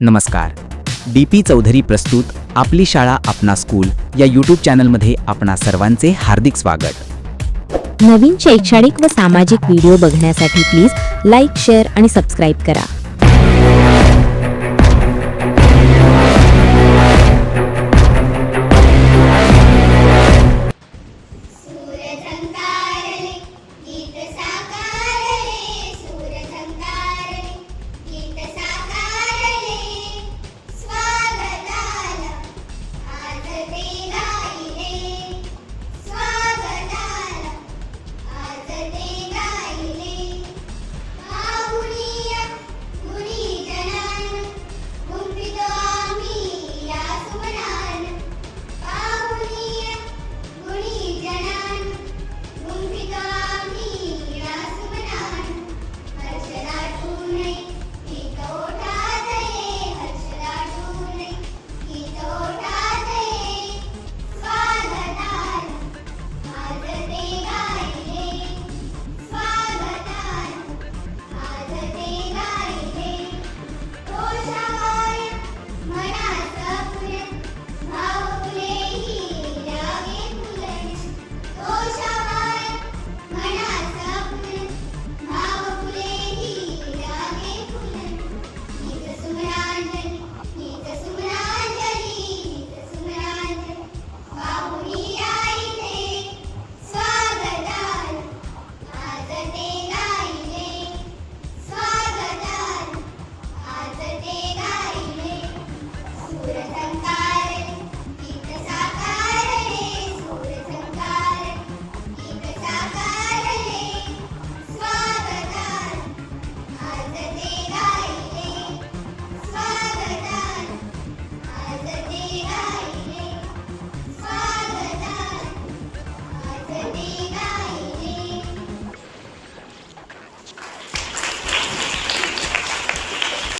नमस्कार. D P Chaudhari प्रस्तुत आपली शाळा आपणा स्कूल या यूट्यूब चॅनलमध्ये आपणा सर्वांचे हार्दिक स्वागत. नवीन शैक्षणिक व सामाजिक व्हिडिओ बघण्यासाठी प्लीज लाईक शेअर आणि सबस्क्राईब करा.